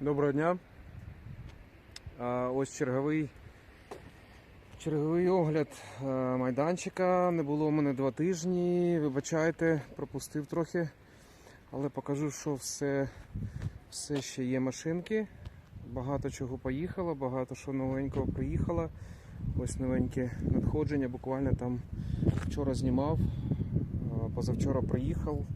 Доброго дня. Ось черговий, черговий огляд майданчика. Не було в мене два тижні. Вибачайте, пропустив трохи. Але покажу, що все, все ще є машинки. Багато чого поїхало, багато що новенького приїхало. Ось новеньке надходження. Буквально там вчора знімав, позавчора приїхав.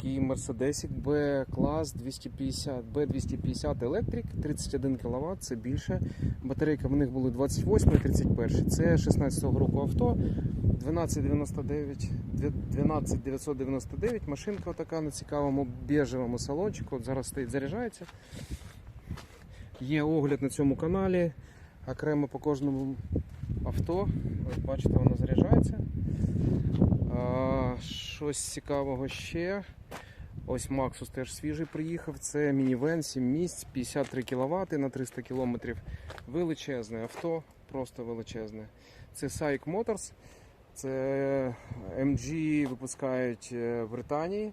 Такий Мерседесик B клас 250, B250 Electric, 31 кВт, це більше. Батарейка в них були 28 і 31. Це 16-го року авто. 1299, 12999, машинка така на цікавому біжевому салончику. От зараз стоїть, заряджається. Є огляд на цьому каналі. Окремо по кожному авто. Ось бачите, воно заряджається. А, щось цікавого ще. Ось Максус теж свіжий приїхав. Це мінівен, 7 місць, 53 кВт на 300 км. Величезне авто, просто величезне. Це Saik Motors. Це MG випускають е, в Британії.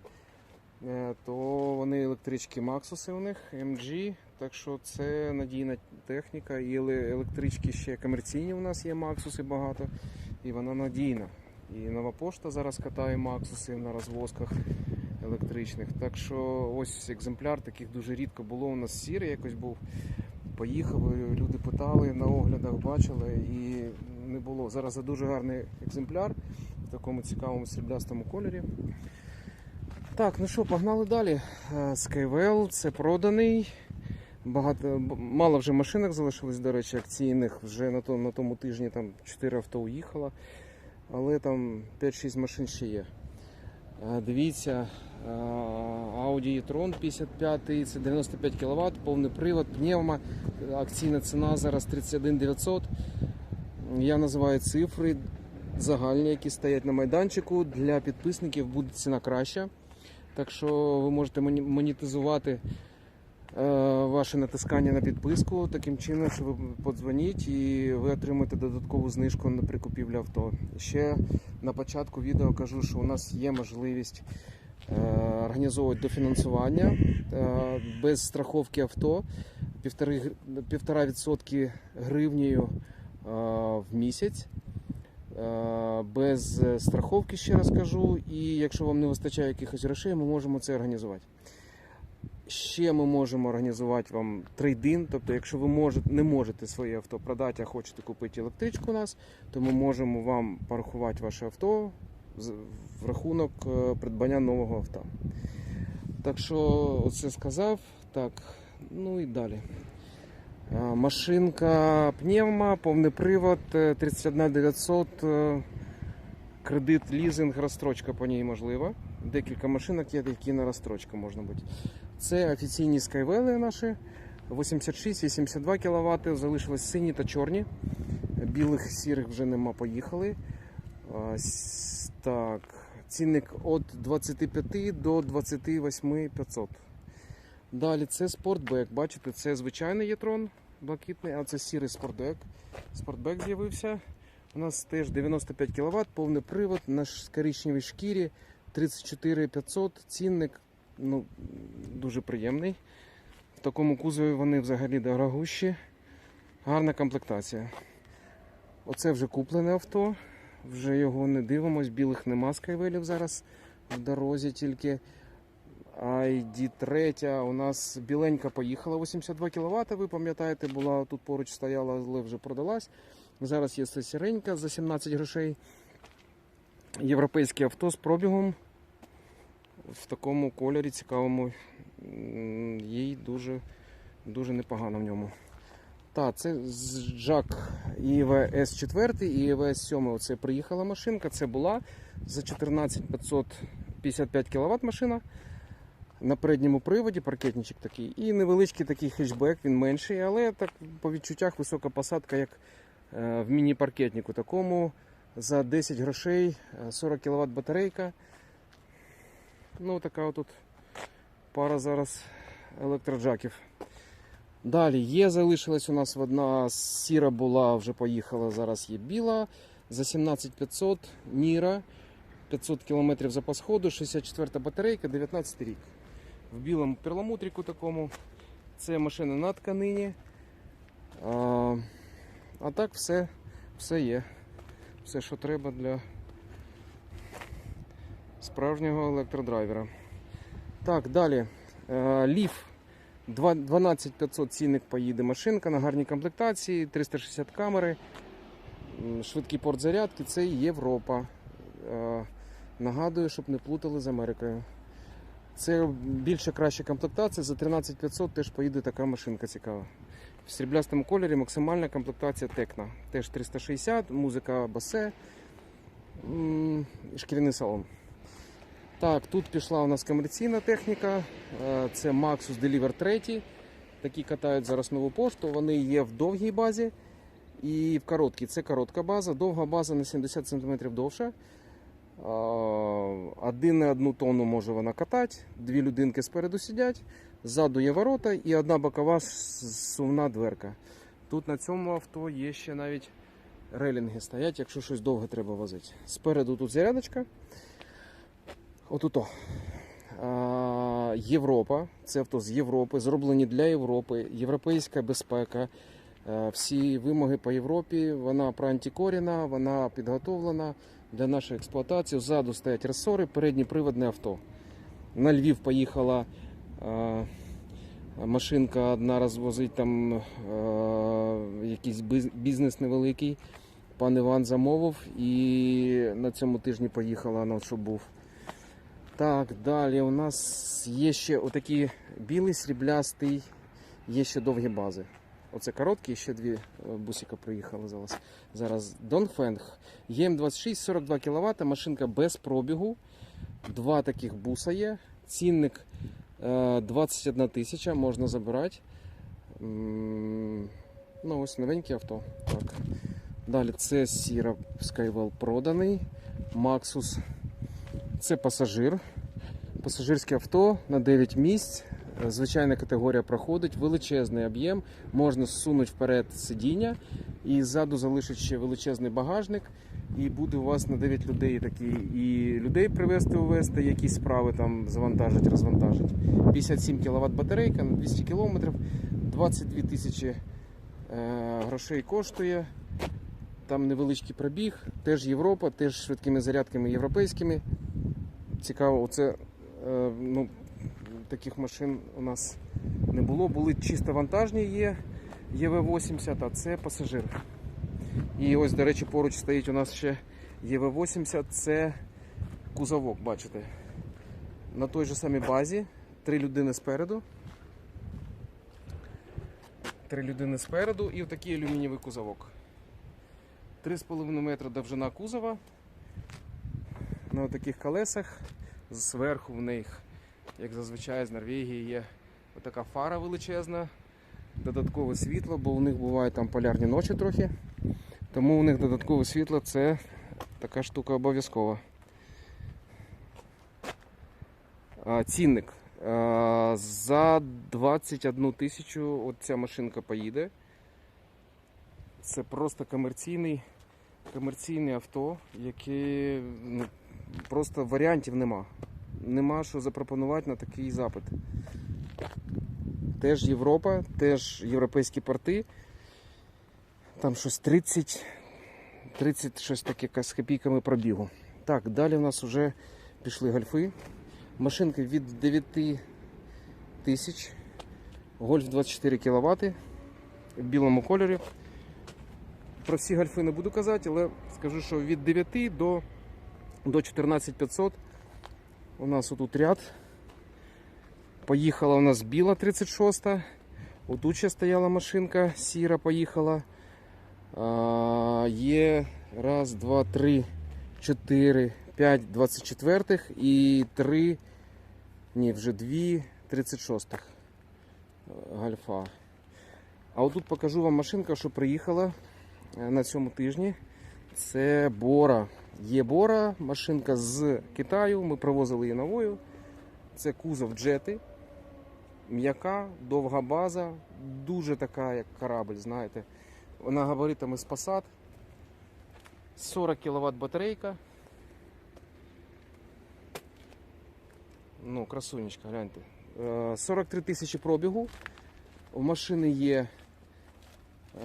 Е, То вони електрички Максуси у них, MG. Так що це надійна техніка. І електрички ще комерційні у нас є Максуси багато. І вона надійна. І нова пошта зараз катає Максуси на розвозках електричних. Так що ось екземпляр таких дуже рідко було. У нас сірий якось був. Поїхав, люди питали на оглядах, бачили і не було. Зараз це дуже гарний екземпляр в такому цікавому сріблястому кольорі. Так, ну що, погнали далі. Е, Skywell, це проданий. Багато, мало вже машинок залишилось, до речі, акційних. Вже на, то, на тому тижні там 4 авто уїхало. Але там 5-6 машин ще є. Е, Дивіться, е, Audi e-tron 55, це 95 кВт, повний привод, пневма, акційна ціна зараз 31 900. Я називаю цифри загальні, які стоять на майданчику. Для підписників буде ціна краща. Так що ви можете монетизувати ваше натискання на підписку таким чином, що ви подзвоніть і ви отримаєте додаткову знижку на прикупівлю авто. Ще на початку відео кажу, що у нас є можливість е, організовувати дофінансування е, без страховки авто півтора відсотки гривнею е, в місяць. Е, Без е, страховки, ще раз кажу, і якщо вам не вистачає якихось грошей, ми можемо це організувати. Ще ми можемо організувати вам трейдин. Тобто, якщо ви можете, не можете своє авто продати, а хочете купити електричку у нас, то ми можемо вам порахувати ваше авто в рахунок е, придбання нового авто. Так що, оце сказав. Так, ну і далі. Е, Машинка пневма, повний привод, е, 31 900, е, кредит, лізинг, розстрочка по ній можлива. Декілька машинок є, які на розстрочку можна бути. Це офіційні скайвели наші. 86-82 кВт. Залишились сині та чорні. Білих сірих вже нема, поїхали. Так, цінник від 25 до 28 500. Далі це спортбек. Бачите, це звичайний єтрон блакитний, а це сірий спортбек. Спортбек з'явився. У нас теж 95 кВт, повний привод на коричневій шкірі 34 500. Цінник ну, дуже приємний. В такому кузові вони взагалі дорогущі. Гарна комплектація. Оце вже куплене авто. Вже його не дивимось, білих нема скайвелів зараз в дорозі тільки. ID3 у нас біленька поїхала 82 кВт. Ви пам'ятаєте, була тут поруч стояла, але вже продалась. Зараз є це за 17 грошей. Європейське авто з пробігом в такому кольорі цікавому. Їй дуже, дуже непогано в ньому. Так, це Жак ІВС 4 і ІВС 7. Оце приїхала машинка. Це була за 14 555 кВт машина. На передньому приводі паркетничок такий. І невеличкий такий хетчбек, він менший, але так по відчуттях висока посадка, як е, в міні-паркетнику. Такому за 10 грошей, е, 40 кВт батарейка. Ну, така отут пара зараз електроджаків. Далі є, залишилась у нас одна сіра була, вже поїхала, зараз є біла. За 17500 Ніра, 500 км запас ходу, 64 батарейка, 19 рік. В білому перламутріку такому. Це машина на тканині. А, а так все, все є. Все, що треба для справжнього електродрайвера. Так, далі. Е, Ліф 12500 цінник поїде машинка на гарній комплектації, 360 камери, швидкий порт зарядки. Це Європа. Е, Нагадую, щоб не плутали з Америкою. Це більше краща комплектація. За 13500 теж поїде така машинка цікава. В сріблястому кольорі максимальна комплектація Текна. Теж 360, музика басе, шкіряний салон. Так, тут пішла у нас комерційна техніка. Е, Це Maxus Deliver 3. Такі катають зараз нову пошту. Вони є в довгій базі і в короткій. Це коротка база. Довга база на 70 см довша. Один на одну тонну може вона катати. Дві людинки спереду сидять. Ззаду є ворота і одна бокова сувна дверка. Тут на цьому авто є ще навіть релінги стоять, якщо щось довго треба возити. Спереду тут зарядочка. Отуто. Європа. Це авто з Європи, зроблені для Європи, європейська безпека. Всі вимоги по Європі. Вона проантикоріна, вона підготовлена для нашої експлуатації. Ззаду стоять ресори, переднє приводне авто. На Львів поїхала машинка одна розвозить там якийсь бізнес невеликий. Пан Іван замовив і на цьому тижні поїхала, ну, щоб був. Так, далі у нас є ще отакий білий, сріблястий, є ще довгі бази. Оце короткі, ще дві е, бусика приїхали зараз. Зараз Донфенг. ЄМ26, 42 кВт, машинка без пробігу. Два таких буса є. Цінник е, 21 тисяча, можна забирати. Ну, ось новеньке авто. Так. Далі це Сіра Skywell проданий. Maxus це пасажир. Пасажирське авто на 9 місць. Е, Звичайна категорія проходить, величезний об'єм, можна зсунути вперед сидіння і ззаду залишить ще величезний багажник. І буде у вас на 9 людей такі і людей привезти, увезти, якісь справи там завантажить, розвантажить. 57 кВт батарейка на 200 км, 22 тисячі е, грошей коштує. Там невеличкий пробіг, теж Європа, теж швидкими зарядками європейськими. Цікаво, оце е, ну, таких машин у нас не було. Були чисто вантажні є ЄВ-80, а це пасажир. І ось, до речі, поруч стоїть у нас ще ЄВ-80, це кузовок, бачите. На той же самій базі. Три людини спереду. Три людини спереду і отакий алюмінієвий кузовок. 3,5 метра довжина кузова. На таких колесах. Зверху в них, як зазвичай з Норвегії, є така фара величезна, додаткове світло, бо у них бувають там полярні ночі трохи. Тому у них додаткове світло це така штука обов'язкова. Цінник. За 21 тисячу ця машинка поїде. Це просто комерційний, комерційне авто, яке ну, просто варіантів нема. Нема що запропонувати на такий запит. Теж Європа, теж європейські порти. Там щось 30, 30 щось таке з копійками пробігу. Так, далі у нас вже пішли гольфи. Машинка від 9 тисяч. Гольф 24 кВт в білому кольорі. Про всі гольфи не буду казати, але скажу, що від 9 до, до 14500 у нас отут ряд. Поїхала у нас біла 36. та Отут ще стояла машинка, сіра поїхала. А, є раз, два, три, чотири, п'ять 24 і три, ні, вже дві 36 гальфа. А отут покажу вам машинка, що приїхала на цьому тижні. Це Бора. Є Бора, машинка з Китаю. Ми привозили її новою. Це кузов джети. М'яка, довга база, дуже така, як корабль, знаєте. Вона габаритами з Passat. 40 кВт батарейка. Ну, красунечка, гляньте. Е, 43 тисячі пробігу. У машини є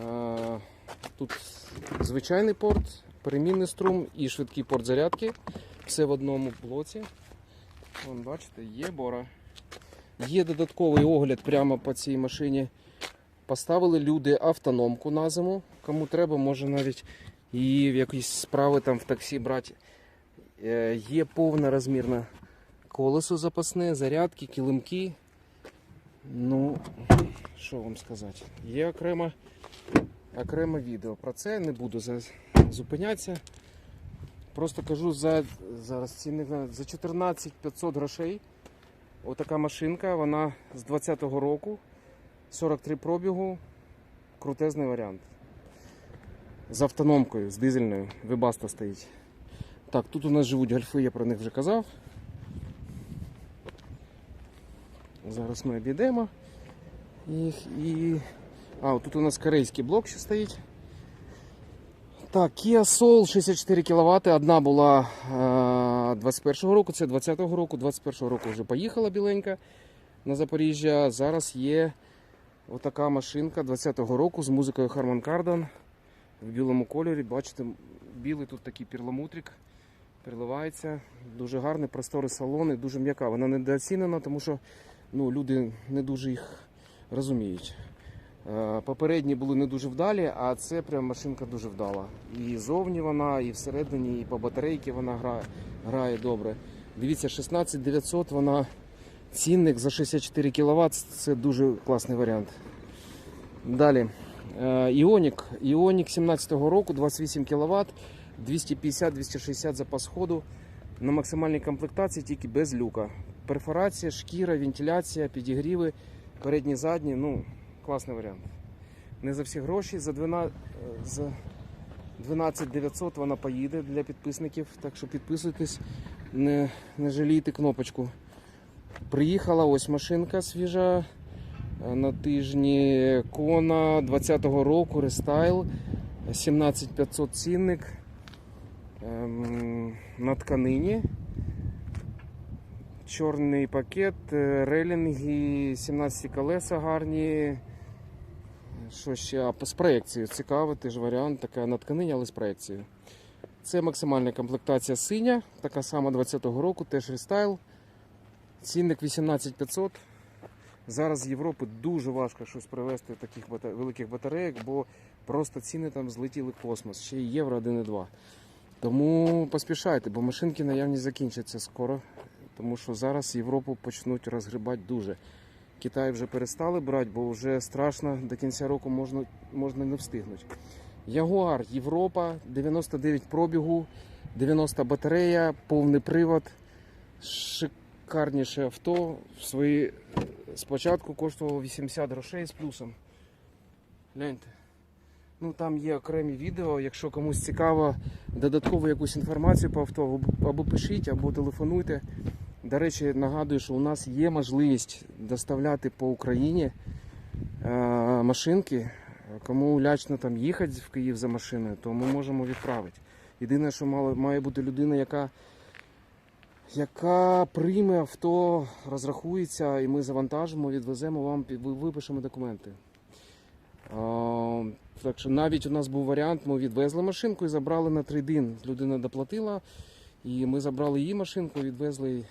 е, тут звичайний порт, перемінний струм і швидкий порт зарядки. Все в одному блоці. Вон, бачите, є бора. Є додатковий огляд прямо по цій машині. Поставили люди автономку на зиму. Кому треба, може навіть і в якісь справи там в таксі брати. Е, Є повна розмірна колесо запасне, зарядки, килимки. Ну, що вам сказати? Є окремо, окреме відео. Про це не буду зупинятися. Просто кажу за зараз ціни за 14 500 грошей. Отака машинка, вона з 20-го року, 43 пробігу, крутезний варіант. З автономкою, з дизельною, вебаста стоїть. Так, тут у нас живуть гольфи, я про них вже казав. Зараз ми обійдемо їх і. А, тут у нас корейський блок ще стоїть. Так, Kia Soul 64 кВт. Одна була е, 21-го року, це 20-го року, 21-го року вже поїхала біленька на Запоріжжя. Зараз є отака машинка 20-го року з музикою Harman Kardon в білому кольорі. Бачите, білий тут такий перламутрик переливається. Дуже гарний, просторий салон дуже м'яка. Вона недооцінена, тому що ну, люди не дуже їх розуміють. Е, Попередні були не дуже вдалі, а це прям машинка дуже вдала. І зовні вона, і всередині, і по батарейки вона грає, грає добре. Дивіться, 16900 вона цінник за 64 кВт. Це дуже класний варіант. Далі. Е, Іонік. Іонік 17-го року, 28 кВт, 250-260 запас ходу. На максимальній комплектації тільки без люка. Перфорація, шкіра, вентиляція, підігріви, передні, задні. Ну, класний варіант. Не за всі гроші, за 12, е, за 12 900 вона поїде для підписників. Так що підписуйтесь, не, не жалійте кнопочку. Приїхала ось машинка свіжа е, на тижні Кона 20-го року, рестайл, 17500 цінник ем, на тканині. Чорний пакет, е, релінги, 17 колеса гарні. Що ще? З проекцією. Цікавий теж варіант, така на тканині, але з проекцією. Це максимальна комплектація синя, така сама 20-го року, теж рестайл. Цінник 18500. Зараз з Європи дуже важко щось привезти таких великих батарейок, бо просто ціни там злетіли в космос. Ще й євро 1,2. Тому поспішайте, бо машинки наявні закінчаться скоро. Тому що зараз Європу почнуть розгрібати дуже. Китай вже перестали брати, бо вже страшно до кінця року можна, можна не встигнути. Ягуар Європа, 99 пробігу, 90 батарея, повний привод, шикарніше авто. В свої е, спочатку коштувало 80 грошей з плюсом. Гляньте. Ну там є окремі відео. Якщо комусь цікаво додаткову якусь інформацію по авто, або- або пишіть, або телефонуйте. До речі, нагадую, що у нас є можливість доставляти по Україні е, машинки. Кому лячно там їхати в Київ за машиною, то ми можемо відправити. Єдине, що має бути людина, яка, яка прийме авто, розрахується, і ми завантажимо, відвеземо вам, випишемо документи. Так що навіть у нас був варіант, ми відвезли машинку і забрали на трейдин. Людина доплатила, і ми забрали її машинку, відвезли,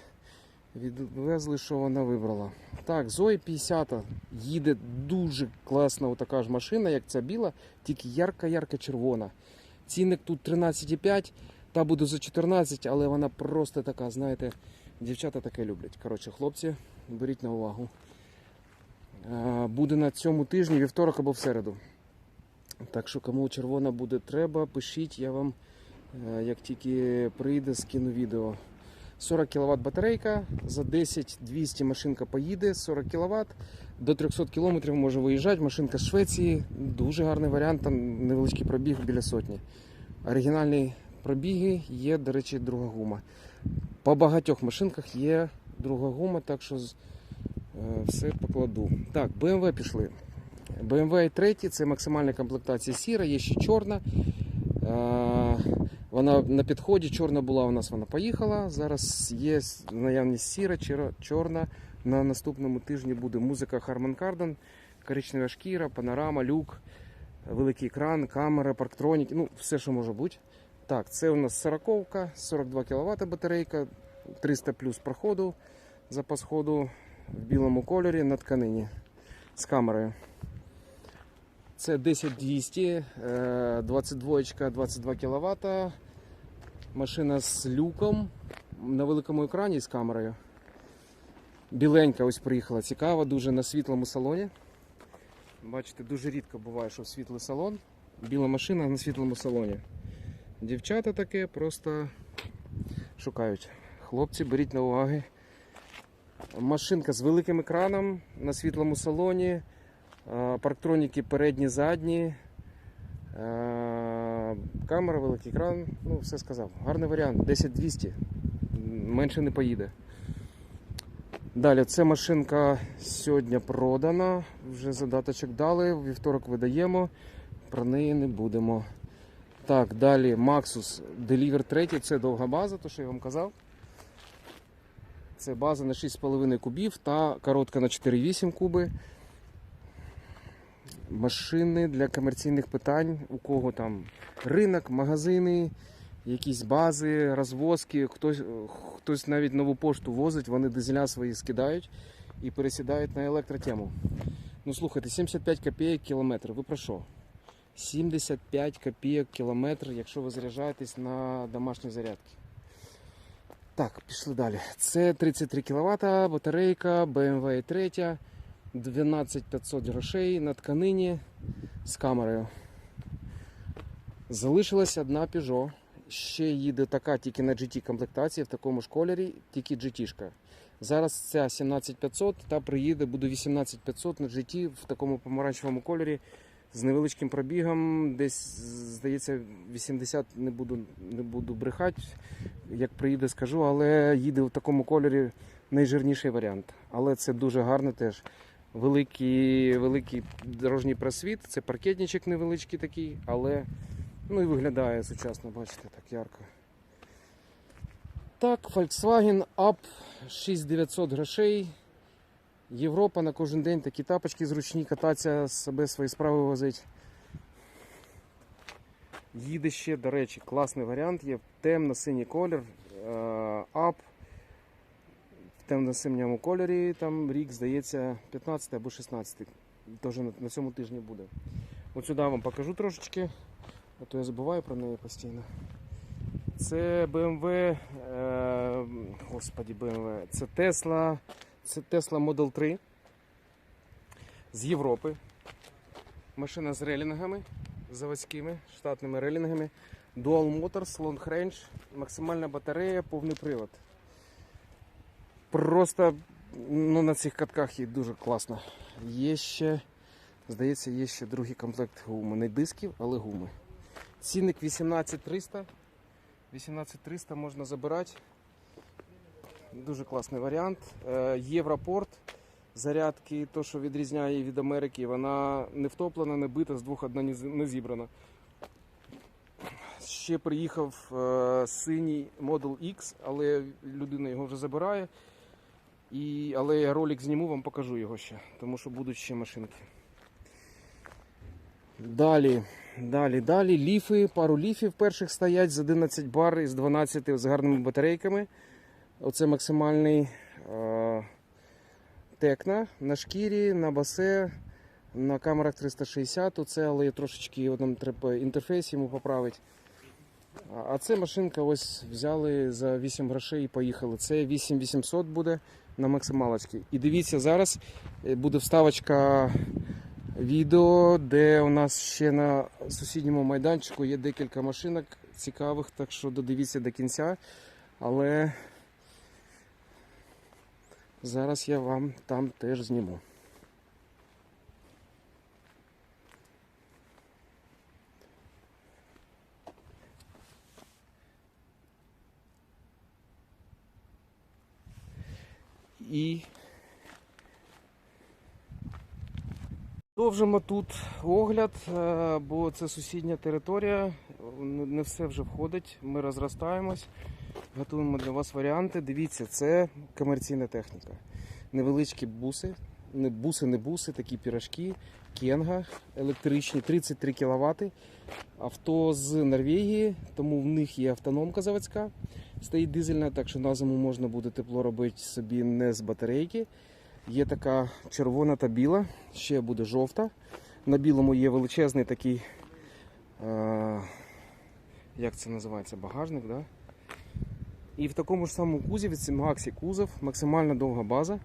відвезли, що вона вибрала. Так, Zoe 50 їде дуже класна така ж машина, як ця біла, тільки ярка-ярка червона. Цінник тут 13,5, та буде за 14, але вона просто така, знаєте, дівчата таке люблять. Коротше, хлопці, беріть на увагу. Е, Буде на цьому тижні, вівторок або в середу. Так що, кому червона буде треба, пишіть, я вам, е, як тільки прийде, скину відео. 40 кВт батарейка, за 10-200 машинка поїде, 40 кВт, до 300 км може виїжджати. Машинка з Швеції, дуже гарний варіант, там невеличкий пробіг біля сотні. Оригінальні пробіги є, до речі, друга гума. По багатьох машинках є друга гума, так що е, все покладу. Так, BMW пішли. BMW 3 це максимальна комплектація сіра, є ще чорна. Вона на підході, чорна була у нас, вона поїхала. Зараз є наявність сіра, чорна. На наступному тижні буде музика Harman Kardon. коричнева шкіра, панорама, люк, великий екран, камера, парктроніки, ну все, що може бути. Так, це у нас 40 42 кВт батарейка, 300 плюс проходу, запас ходу в білому кольорі на тканині з камерою. Це 10200, е, 22 22 кВт. Машина з люком на великому екрані з камерою. Біленька ось приїхала, цікава, дуже на світлому салоні. Бачите, дуже рідко буває, що світлий салон. Біла машина на світлому салоні. Дівчата таке просто шукають. Хлопці, беріть на уваги. Машинка з великим екраном на світлому салоні. Е, Парктроніки передні, задні. Е, Камера, великий екран. Ну, все сказав. Гарний варіант. 10200. Менше не поїде. Далі, це машинка сьогодні продана. Вже задаточок дали. Вівторок видаємо. Про неї не будемо. Так, далі Maxus Deliver 3. Це довга база, то що я вам казав. Це база на 6,5 кубів та коротка на 4,8 куби. Машини для комерційних питань, у кого там ринок, магазини, якісь бази, розвозки, хтось, хтось навіть нову пошту возить, вони дизеля свої скидають і пересідають на електротему. Ну слухайте, 75 копійок кілометр. Ви про що? 75 копійок кілометр, якщо ви заряджаєтесь на домашні зарядки. Так, пішли далі. Це 33 кВт, батарейка, BMW 3, 12500 грошей на тканині з камерою. Залишилась одна Peugeot. Ще їде така тільки на GT комплектації в такому ж кольорі, тільки GT-шка. Зараз ця 17500 та приїде, буде 18500 на GT в такому помаранчевому кольорі з невеличким пробігом. Десь, здається, 80 не буду, не буду брехати. Як приїде, скажу, але їде в такому кольорі найжирніший варіант. Але це дуже гарно теж. Великий, великий дорожній просвіт, це паркетничок невеличкий такий, але ну і виглядає сучасно, бачите, так ярко. Так, Volkswagen Up 6900 грошей. Європа на кожен день такі тапочки зручні, кататися, себе свої справи возить. Їде ще, до речі, класний варіант є темно-синій колір. е, Up темно-синьому кольорі, там рік, здається, 15 або 16. Теж на, цьому тижні буде. От сюди вам покажу трошечки, а то я забуваю про неї постійно. Це BMW, е, господі BMW, це Tesla, це Tesla Model 3 з Європи. Машина з релінгами заводськими, штатними релінгами. Dual Motors, Long Range, максимальна батарея, повний привод. Просто ну, на цих катках є дуже класно. Є ще, здається, є ще другий комплект гуми. Не дисків, але гуми. Цінник 18300. 18300 можна забирати. Дуже класний варіант. Е, Європорт. Зарядки, то, що відрізняє від Америки, вона не втоплена, не бита, з двох одна не зібрана. Ще приїхав е, синій Model X, але людина його вже забирає. І, але я ролик зніму, вам покажу його ще, тому що будуть ще машинки. Далі, далі, далі. Ліфи, пару ліфів перших стоять з 11 бар із 12 з гарними батарейками. Оце максимальний е, текна на шкірі, на басе, на камерах 360. Оце, але є трошечки нам треба інтерфейс йому поправити. А це машинка ось взяли за 8 грошей і поїхали. Це 8800 буде на максималочки. І дивіться, зараз е, буде вставочка відео, де у нас ще на сусідньому майданчику є декілька машинок цікавих, так що додивіться до кінця. Але зараз я вам там теж зніму. І Продовжимо тут огляд, е, бо це сусідня територія. Не все вже входить. Ми розростаємось, готуємо для вас варіанти. Дивіться, це комерційна техніка. Невеличкі буси не буси, не буси, такі пірожки, кенга електричні, 33 кВт. Авто з Норвегії, тому в них є автономка заводська. Стоїть дизельна, так що на зиму можна буде тепло робити собі не з батарейки. Є така червона та біла, ще буде жовта. На білому є величезний такий, е, як це називається, багажник. Да? І в такому ж самому кузові це Maxi кузов, максимально довга база.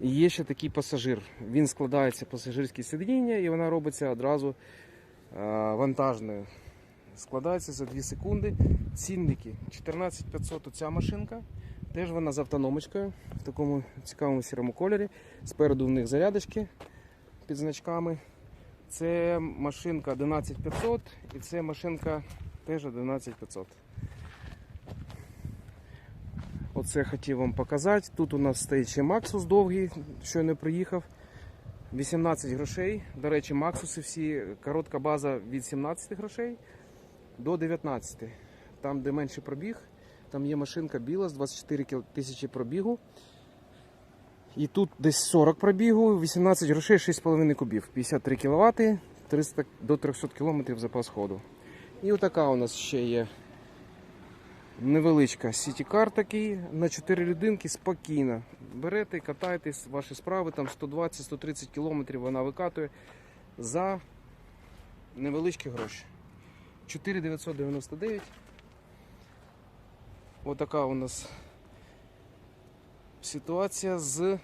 Є ще такий пасажир. Він складається пасажирське сидіння і вона робиться одразу е, вантажною. Складається за 2 секунди. Цінники 14500 оця машинка. Теж вона з автономочкою в такому цікавому сірому кольорі. Спереду в них зарядочки під значками. Це машинка 11500 і це машинка теж 11500. Оце хотів вам показати. Тут у нас стоїть ще Максус довгий, що не приїхав. 18 грошей. До речі, Максуси всі, коротка база від 17 грошей до 19. Там, де менший пробіг, там є машинка біла з 24 тисячі пробігу. І тут десь 40 пробігу, 18 грошей, 6,5 кубів, 53 кВт, 300 до 300 км запас ходу. І отака у нас ще є невеличка сіті-кар такий на 4 людинки спокійно. Берете, катайтесь, ваші справи, там 120-130 км вона викатує за невеличкі гроші. 4999. Отака у нас ситуація з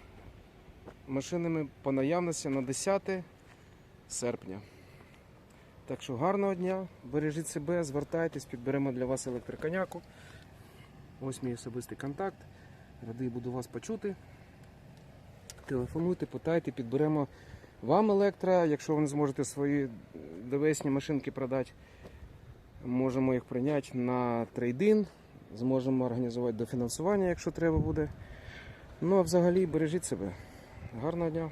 машинами по наявності на 10 серпня. Так що гарного дня, бережіть себе, звертайтесь, підберемо для вас електроконяку. Ось мій особистий контакт. Радий буду вас почути. Телефонуйте, питайте, підберемо вам електро. Якщо ви не зможете свої ДВСні машинки продати, можемо їх прийняти на трейдин. Зможемо організувати дофінансування, якщо треба буде. Ну а взагалі бережіть себе. Гарного дня!